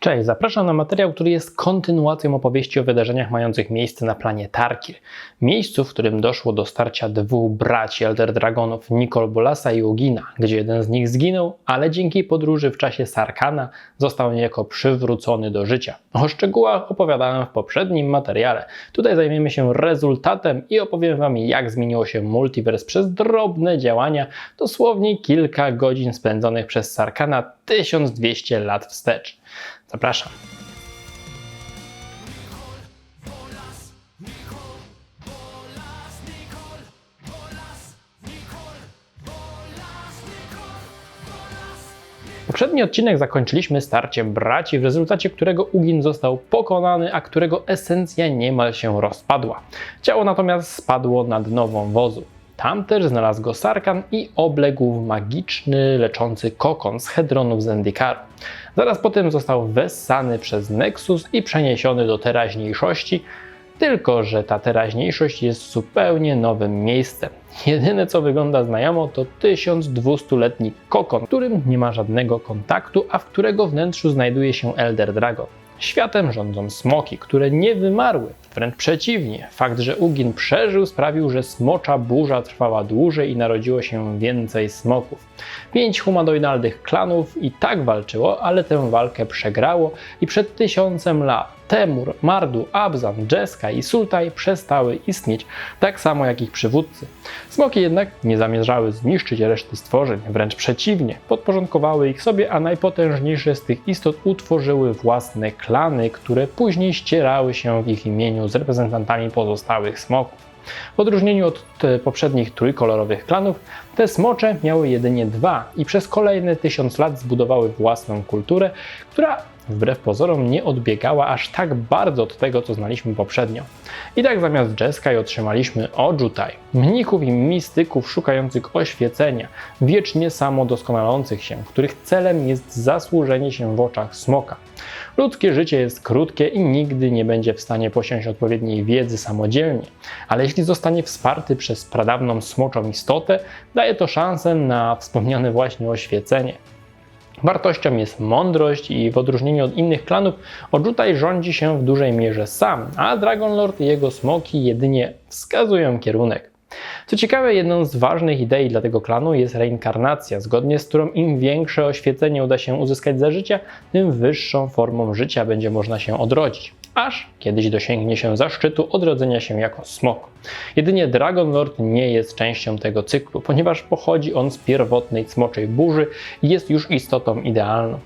Cześć, zapraszam na materiał, który jest kontynuacją opowieści o wydarzeniach mających miejsce na planie Tarkir. Miejscu, w którym doszło do starcia dwóch braci Elder Dragonów, Nicol Bolasa i Ugina, gdzie jeden z nich zginął, ale dzięki podróży w czasie Sarkana został niejako przywrócony do życia. O szczegółach opowiadałem w poprzednim materiale. Tutaj zajmiemy się rezultatem i opowiem Wam, jak zmieniło się multiverse przez drobne działania, dosłownie kilka godzin spędzonych przez Sarkana 1200 lat wstecz. Zapraszam. Poprzedni odcinek zakończyliśmy starciem braci, w rezultacie którego Ugin został pokonany, a którego esencja niemal się rozpadła. Ciało natomiast spadło na dno wąwozu. Tam też znalazł go Sarkan i obległ magiczny, leczący kokon z hedronów Zendikaru. Zaraz potem został wessany przez Nexus i przeniesiony do teraźniejszości, tylko że ta teraźniejszość jest zupełnie nowym miejscem. Jedyne co wygląda znajomo to 1200-letni kokon, w którym nie ma żadnego kontaktu, a w którego wnętrzu znajduje się Elder Dragon. Światem rządzą smoki, które nie wymarły. Wręcz przeciwnie, fakt, że Ugin przeżył sprawił, że smocza burza trwała dłużej i narodziło się więcej smoków. Pięć humanoidalnych klanów i tak walczyło, ale tę walkę przegrało i przed tysiącem lat Temur, Mardu, Abzan, Jeska i Sultaj przestały istnieć, tak samo jak ich przywódcy. Smoki jednak nie zamierzały zniszczyć reszty stworzeń, wręcz przeciwnie, podporządkowały ich sobie, a najpotężniejsze z tych istot utworzyły własne klany, które później ścierały się w ich imieniu z reprezentantami pozostałych smoków. W odróżnieniu od poprzednich trójkolorowych klanów, te smocze miały jedynie dwa i przez kolejne tysiąc lat zbudowały własną kulturę, która wbrew pozorom nie odbiegała aż tak bardzo od tego, co znaliśmy poprzednio. I tak zamiast Jeskai otrzymaliśmy Ojutai, mnichów i mistyków szukających oświecenia, wiecznie samodoskonalących się, których celem jest zasłużenie się w oczach smoka. Ludzkie życie jest krótkie i nigdy nie będzie w stanie posiąść odpowiedniej wiedzy samodzielnie, ale jeśli zostanie wsparty przez pradawną smoczą istotę, daje to szansę na wspomniane właśnie oświecenie. Wartością jest mądrość i w odróżnieniu od innych klanów Ojutai rządzi się w dużej mierze sam, a Dragonlord i jego smoki jedynie wskazują kierunek. Co ciekawe, jedną z ważnych idei dla tego klanu jest reinkarnacja, zgodnie z którą im większe oświecenie uda się uzyskać za życia, tym wyższą formą życia będzie można się odrodzić aż kiedyś dosięgnie się zaszczytu odrodzenia się jako smok. Jedynie Dragon Lord nie jest częścią tego cyklu, ponieważ pochodzi on z pierwotnej smoczej burzy i jest już istotą idealną.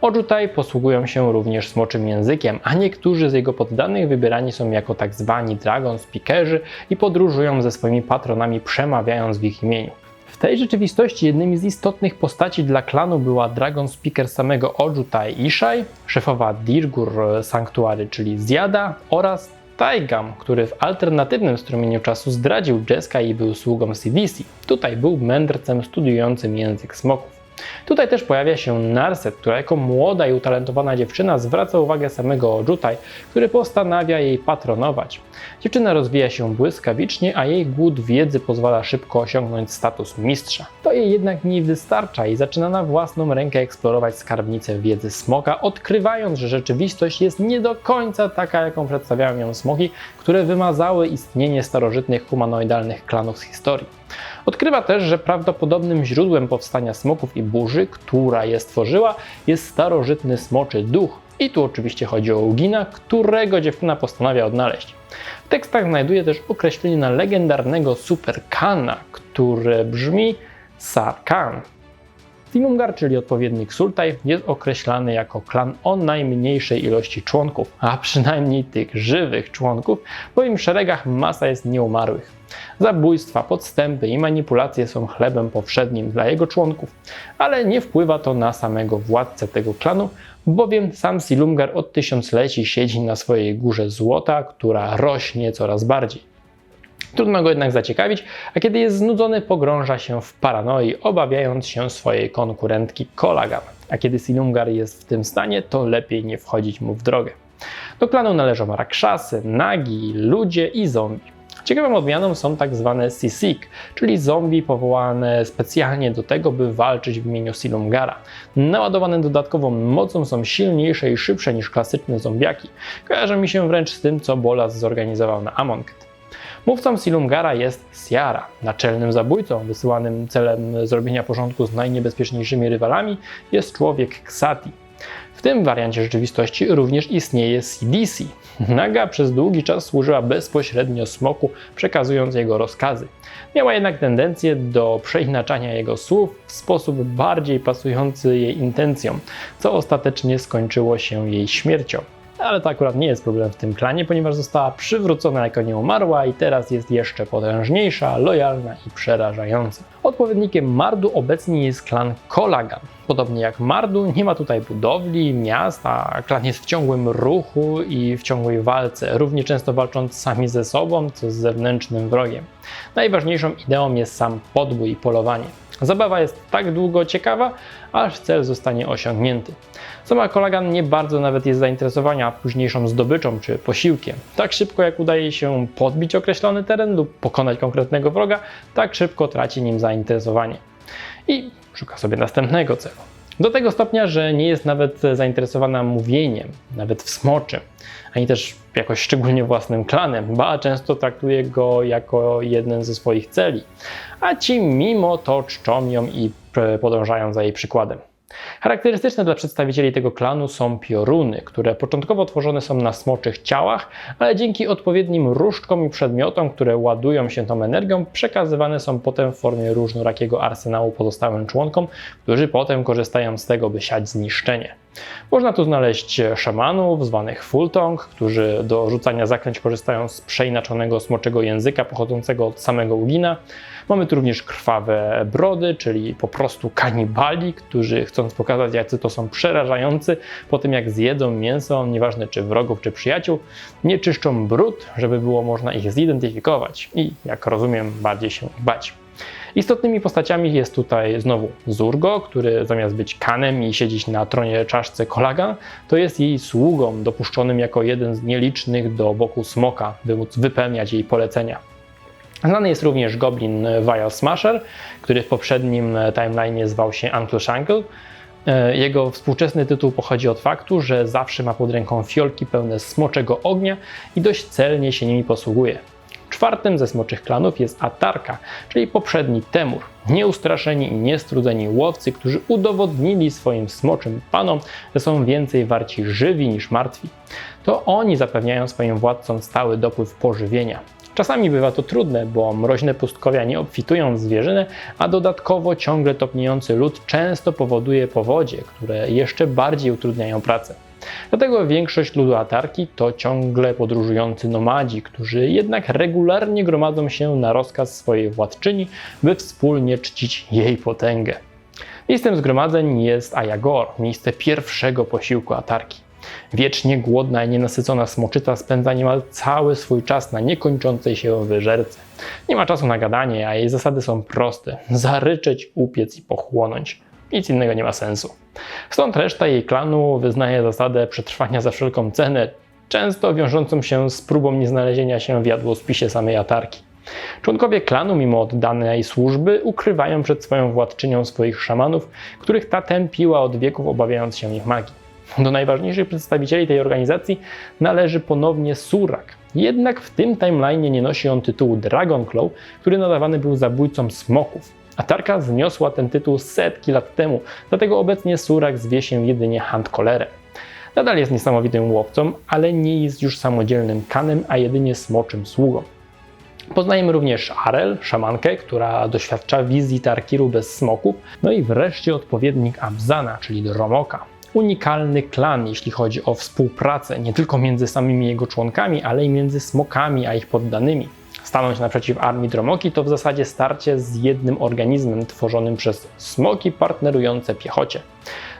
Ojutai posługują się również smoczym językiem, a niektórzy z jego poddanych wybierani są jako tak zwani Dragon Speakerzy i podróżują ze swoimi patronami przemawiając w ich imieniu. W tej rzeczywistości jednymi z istotnych postaci dla klanu była Dragon Speaker samego Ojutai Ishai, szefowa Dirgur Sanctuary, czyli Zjada oraz Taigam, który w alternatywnym strumieniu czasu zdradził Jeska i był sługą CDC. Tutaj był mędrcem studiującym język smoków. Tutaj też pojawia się Narset, która jako młoda i utalentowana dziewczyna zwraca uwagę samego Ojutai, który postanawia jej patronować. Dziewczyna rozwija się błyskawicznie, a jej głód wiedzy pozwala szybko osiągnąć status mistrza. To jej jednak nie wystarcza i zaczyna na własną rękę eksplorować skarbnicę wiedzy smoka, odkrywając, że rzeczywistość jest nie do końca taka, jaką przedstawiają ją smoki, które wymazały istnienie starożytnych humanoidalnych klanów z historii. Odkrywa też, że prawdopodobnym źródłem powstania smoków i burzy, która je stworzyła, jest starożytny smoczy duch. I tu oczywiście chodzi o Ugina, którego dziewczyna postanawia odnaleźć. W tekstach znajduje też określenie na legendarnego Superkana, które brzmi Sarkan. Silumgar, czyli odpowiednik Sultaj, jest określany jako klan o najmniejszej ilości członków, a przynajmniej tych żywych członków, bo im szeregach masa jest nieumarłych. Zabójstwa, podstępy i manipulacje są chlebem powszednim dla jego członków, ale nie wpływa to na samego władcę tego klanu, bowiem sam Silumgar od tysiącleci siedzi na swojej górze złota, która rośnie coraz bardziej. Trudno go jednak zaciekawić, a kiedy jest znudzony, pogrąża się w paranoi, obawiając się swojej konkurentki Kolagan. A kiedy Silumgar jest w tym stanie, to lepiej nie wchodzić mu w drogę. Do klanu należą rakszasy, nagi, ludzie i zombie. Ciekawą odmianą są tak zwane Sisik, czyli zombie powołane specjalnie do tego, by walczyć w imieniu Silumgara. Naładowane dodatkową mocą są silniejsze i szybsze niż klasyczne zombiaki. Kojarzą mi się wręcz z tym, co Bolas zorganizował na Amonkhet. Mówcą Silumgara jest Ciara, naczelnym zabójcą wysyłanym celem zrobienia porządku z najniebezpieczniejszymi rywalami jest człowiek Ksati. W tym wariancie rzeczywistości również istnieje CDC. Naga przez długi czas służyła bezpośrednio smoku, przekazując jego rozkazy. Miała jednak tendencję do przeinaczania jego słów w sposób bardziej pasujący jej intencjom, co ostatecznie skończyło się jej śmiercią ale to akurat nie jest problem w tym klanie, ponieważ została przywrócona jako nie umarła i teraz jest jeszcze potężniejsza, lojalna i przerażająca. Odpowiednikiem Mardu obecnie jest klan Kolagan. Podobnie jak Mardu, nie ma tutaj budowli, miast, a klan jest w ciągłym ruchu i w ciągłej walce, równie często walcząc sami ze sobą, co z zewnętrznym wrogiem. Najważniejszą ideą jest sam podbój i polowanie. Zabawa jest tak długo ciekawa, aż cel zostanie osiągnięty. Sama Kolagan nie bardzo nawet jest zainteresowana późniejszą zdobyczą czy posiłkiem. Tak szybko jak udaje się podbić określony teren lub pokonać konkretnego wroga, tak szybko traci nim zainteresowanie. I szuka sobie następnego celu. Do tego stopnia, że nie jest nawet zainteresowana mówieniem, nawet w ani też jakoś szczególnie własnym klanem, ba często traktuje go jako jeden ze swoich celi. A ci mimo to czczą ją i podążają za jej przykładem. Charakterystyczne dla przedstawicieli tego klanu są pioruny, które początkowo tworzone są na smoczych ciałach, ale dzięki odpowiednim różdżkom i przedmiotom, które ładują się tą energią, przekazywane są potem w formie różnorakiego arsenału pozostałym członkom, którzy potem korzystają z tego, by siać zniszczenie. Można tu znaleźć szamanów zwanych Fultong, którzy do rzucania zaklęć korzystają z przeinaczonego smoczego języka pochodzącego od samego Ugina. Mamy tu również krwawe brody, czyli po prostu kanibali, którzy chcąc pokazać, jacy to są przerażający, po tym jak zjedzą mięso, nieważne czy wrogów, czy przyjaciół, nie czyszczą brud, żeby było można ich zidentyfikować i, jak rozumiem, bardziej się bać. Istotnymi postaciami jest tutaj znowu Zurgo, który zamiast być kanem i siedzieć na tronie czaszce Kolaga, to jest jej sługą dopuszczonym jako jeden z nielicznych do boku smoka, by móc wypełniać jej polecenia. Znany jest również goblin Vial Smasher, który w poprzednim timeline zwał się Uncle Shankle. Jego współczesny tytuł pochodzi od faktu, że zawsze ma pod ręką fiolki pełne smoczego ognia i dość celnie się nimi posługuje. Czwartym ze smoczych klanów jest Atarka, czyli poprzedni Temur. Nieustraszeni i niestrudzeni łowcy, którzy udowodnili swoim smoczym panom, że są więcej warci żywi niż martwi. To oni zapewniają swoim władcom stały dopływ pożywienia. Czasami bywa to trudne, bo mroźne pustkowia nie obfitują w zwierzynę, a dodatkowo ciągle topniejący lód często powoduje powodzie, które jeszcze bardziej utrudniają pracę. Dlatego większość ludu Atarki to ciągle podróżujący nomadzi, którzy jednak regularnie gromadzą się na rozkaz swojej władczyni, by wspólnie czcić jej potęgę. Miejscem zgromadzeń jest Ayagor, miejsce pierwszego posiłku Atarki. Wiecznie głodna i nienasycona smoczyca spędza niemal cały swój czas na niekończącej się wyżerce. Nie ma czasu na gadanie, a jej zasady są proste: zaryczeć, upiec i pochłonąć. Nic innego nie ma sensu. Stąd reszta jej klanu wyznaje zasadę przetrwania za wszelką cenę, często wiążącą się z próbą nieznalezienia się w jadłospisie samej atarki. Członkowie klanu, mimo oddanej służby, ukrywają przed swoją władczynią swoich szamanów, których ta tępiła od wieków, obawiając się ich magii. Do najważniejszych przedstawicieli tej organizacji należy ponownie Surak. Jednak w tym timeline nie nosi on tytułu Dragonclaw, który nadawany był zabójcom smoków. Atarka zniosła ten tytuł setki lat temu, dlatego obecnie Surak zwie się jedynie Handkolerem. Nadal jest niesamowitym łowcą, ale nie jest już samodzielnym kanem, a jedynie smoczym sługą. Poznajemy również Arel, szamankę, która doświadcza wizji Tarkiru bez smoków, no i wreszcie odpowiednik Abzana, czyli Dromoka. Unikalny klan, jeśli chodzi o współpracę nie tylko między samymi jego członkami, ale i między smokami a ich poddanymi stanąć naprzeciw armii Dromoki, to w zasadzie starcie z jednym organizmem tworzonym przez smoki partnerujące piechocie.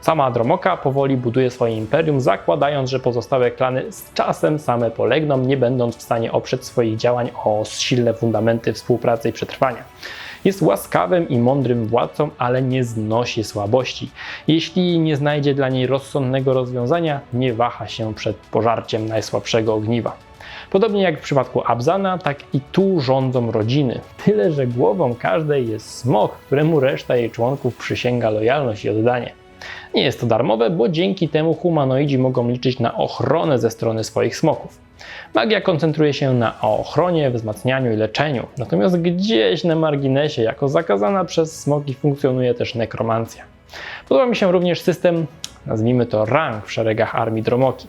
Sama Dromoka powoli buduje swoje imperium, zakładając, że pozostałe klany z czasem same polegną, nie będąc w stanie oprzeć swoich działań o silne fundamenty współpracy i przetrwania. Jest łaskawym i mądrym władcą, ale nie znosi słabości. Jeśli nie znajdzie dla niej rozsądnego rozwiązania, nie waha się przed pożarciem najsłabszego ogniwa. Podobnie jak w przypadku Abzana, tak i tu rządzą rodziny. Tyle, że głową każdej jest smok, któremu reszta jej członków przysięga lojalność i oddanie. Nie jest to darmowe, bo dzięki temu humanoidzi mogą liczyć na ochronę ze strony swoich smoków. Magia koncentruje się na ochronie, wzmacnianiu i leczeniu, natomiast gdzieś na marginesie, jako zakazana przez smoki, funkcjonuje też nekromancja. Podoba mi się również system, nazwijmy to rang w szeregach armii Dromoki.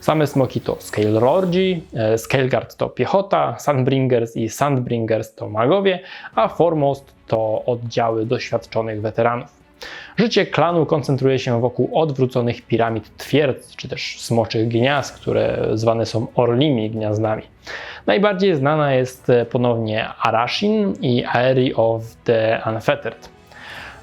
Same smoki to Scale Lordzi, e, Scaleguard to piechota, Sunbringers i Sandbringers to magowie, a Foremost to oddziały doświadczonych weteranów. Życie klanu koncentruje się wokół odwróconych piramid twierdz, czy też smoczych gniazd, które zwane są orlimi gniazdami. Najbardziej znana jest e, ponownie Arashin i Aerie of the Unfettered.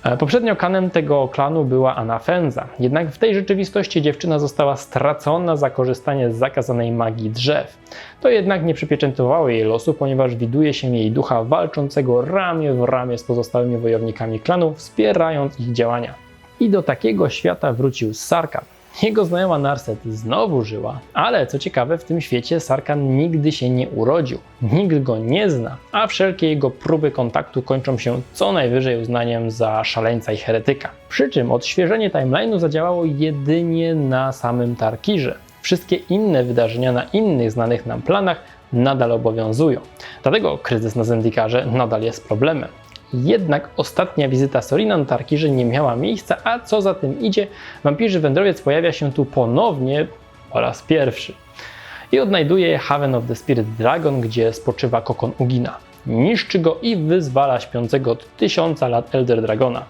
E, poprzednio kanem tego klanu była Anafenza, jednak w tej rzeczywistości dziewczyna została stracona za korzystanie z zakazanej magii drzew. To jednak nie przypieczętowało jej losu, ponieważ widuje się jej ducha walczącego ramię w ramię z pozostałymi wojownikami klanu, wspierając ich działania. I do takiego świata wrócił Sarkat, jego znajoma Narset znowu żyła, ale co ciekawe, w tym świecie Sarkan nigdy się nie urodził, nikt go nie zna, a wszelkie jego próby kontaktu kończą się co najwyżej uznaniem za szaleńca i heretyka. Przy czym odświeżenie timeline'u zadziałało jedynie na samym Tarkirze. Wszystkie inne wydarzenia na innych znanych nam planach nadal obowiązują. Dlatego kryzys na Zendikarze nadal jest problemem. Jednak ostatnia wizyta Sorina na nie miała miejsca, a co za tym idzie, wampirzy wędrowiec pojawia się tu ponownie po raz pierwszy. I odnajduje Haven of the Spirit Dragon, gdzie spoczywa kokon Ugina niszczy go i wyzwala śpiącego od tysiąca lat Elder Dragona.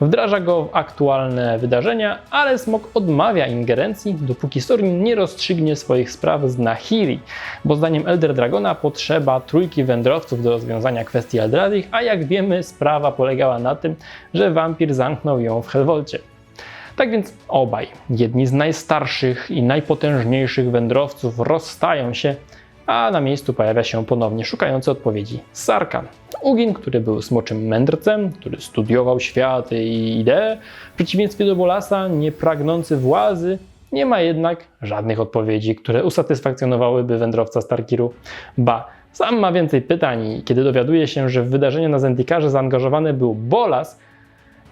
Wdraża go w aktualne wydarzenia, ale Smok odmawia ingerencji, dopóki Sorin nie rozstrzygnie swoich spraw z Nahiri, bo zdaniem Elder Dragona potrzeba trójki wędrowców do rozwiązania kwestii Eldradich, a jak wiemy sprawa polegała na tym, że wampir zamknął ją w Helwolcie. Tak więc obaj, jedni z najstarszych i najpotężniejszych wędrowców, rozstają się, a na miejscu pojawia się ponownie szukający odpowiedzi Sarkan. Ugin, który był smoczym mędrcem, który studiował światy i idee, w przeciwieństwie do Bolasa, nie pragnący władzy, nie ma jednak żadnych odpowiedzi, które usatysfakcjonowałyby wędrowca Starkiru. Ba, sam ma więcej pytań i kiedy dowiaduje się, że w wydarzenia na Zendikarze zaangażowany był Bolas,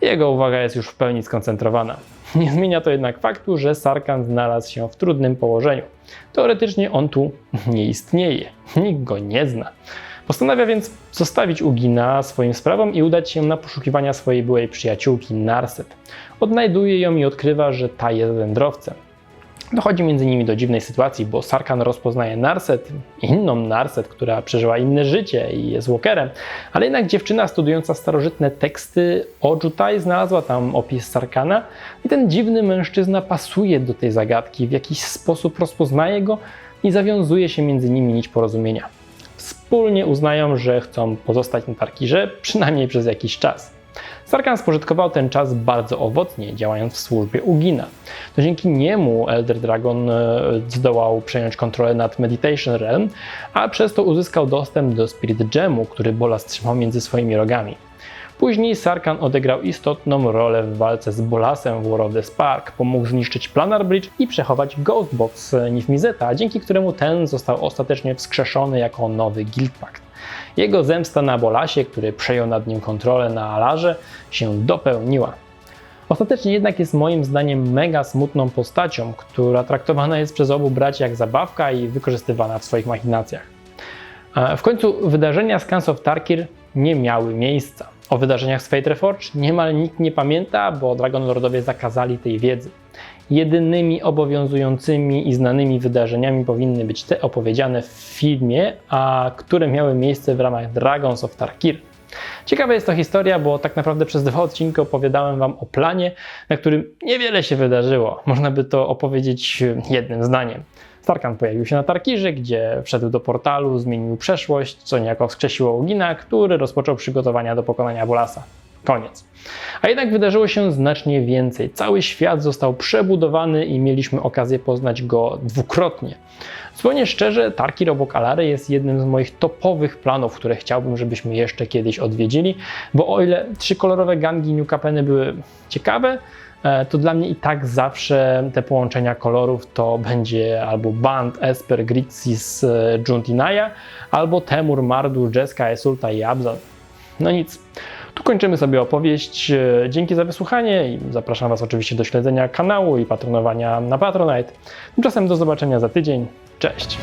jego uwaga jest już w pełni skoncentrowana. Nie zmienia to jednak faktu, że Sarkan znalazł się w trudnym położeniu. Teoretycznie on tu nie istnieje, nikt go nie zna. Postanawia więc zostawić Ugina swoim sprawom i udać się na poszukiwania swojej byłej przyjaciółki Narset. Odnajduje ją i odkrywa, że ta jest wędrowcem. Dochodzi między nimi do dziwnej sytuacji, bo Sarkan rozpoznaje Narset, inną Narset, która przeżyła inne życie i jest walkerem, ale jednak dziewczyna studiująca starożytne teksty Ojutai znalazła tam opis Sarkana i ten dziwny mężczyzna pasuje do tej zagadki, w jakiś sposób rozpoznaje go i zawiązuje się między nimi nić porozumienia. Wspólnie uznają, że chcą pozostać na Tarkirze, przynajmniej przez jakiś czas. Sarkan spożytkował ten czas bardzo owocnie, działając w służbie Ugina. To dzięki niemu Elder Dragon e, zdołał przejąć kontrolę nad Meditation Realm, a przez to uzyskał dostęp do Spirit Gemu, który Bolas trzymał między swoimi rogami. Później Sarkan odegrał istotną rolę w walce z Bolasem w War of the Spark. Pomógł zniszczyć Planar Bridge i przechować Ghostbox Nifmizeta, dzięki któremu ten został ostatecznie wskrzeszony jako nowy Guild Pact. Jego zemsta na Bolasie, który przejął nad nim kontrolę na Alarze, się dopełniła. Ostatecznie jednak jest moim zdaniem mega smutną postacią, która traktowana jest przez obu braci jak zabawka i wykorzystywana w swoich machinacjach. W końcu wydarzenia z Kans of Tarkir nie miały miejsca. O wydarzeniach z Fate Reforged niemal nikt nie pamięta, bo Dragon Lordowie zakazali tej wiedzy. Jedynymi obowiązującymi i znanymi wydarzeniami powinny być te opowiedziane w filmie, a które miały miejsce w ramach Dragons of Tarkir. Ciekawa jest to historia, bo tak naprawdę przez dwa odcinki opowiadałem Wam o planie, na którym niewiele się wydarzyło. Można by to opowiedzieć jednym zdaniem. Starkan pojawił się na Tarkirze, gdzie wszedł do portalu, zmienił przeszłość, co niejako wskrzesiło Ugina, który rozpoczął przygotowania do pokonania Bolasa. Koniec. A jednak wydarzyło się znacznie więcej. Cały świat został przebudowany i mieliśmy okazję poznać go dwukrotnie. Zupełnie szczerze, Tarkir obok Alary jest jednym z moich topowych planów, które chciałbym, żebyśmy jeszcze kiedyś odwiedzili, bo o ile trzy kolorowe gangi New Capeny były ciekawe, e, to dla mnie i tak zawsze te połączenia kolorów to będzie albo Band, Esper, Grixis, e, Juntinaya, albo Temur, Mardu, Jeska, Esulta i Abzal. No nic. Tu kończymy sobie opowieść. E, Dzięki za wysłuchanie i zapraszam Was oczywiście do śledzenia kanału i patronowania na Patronite. Tymczasem do zobaczenia za tydzień. Cześć!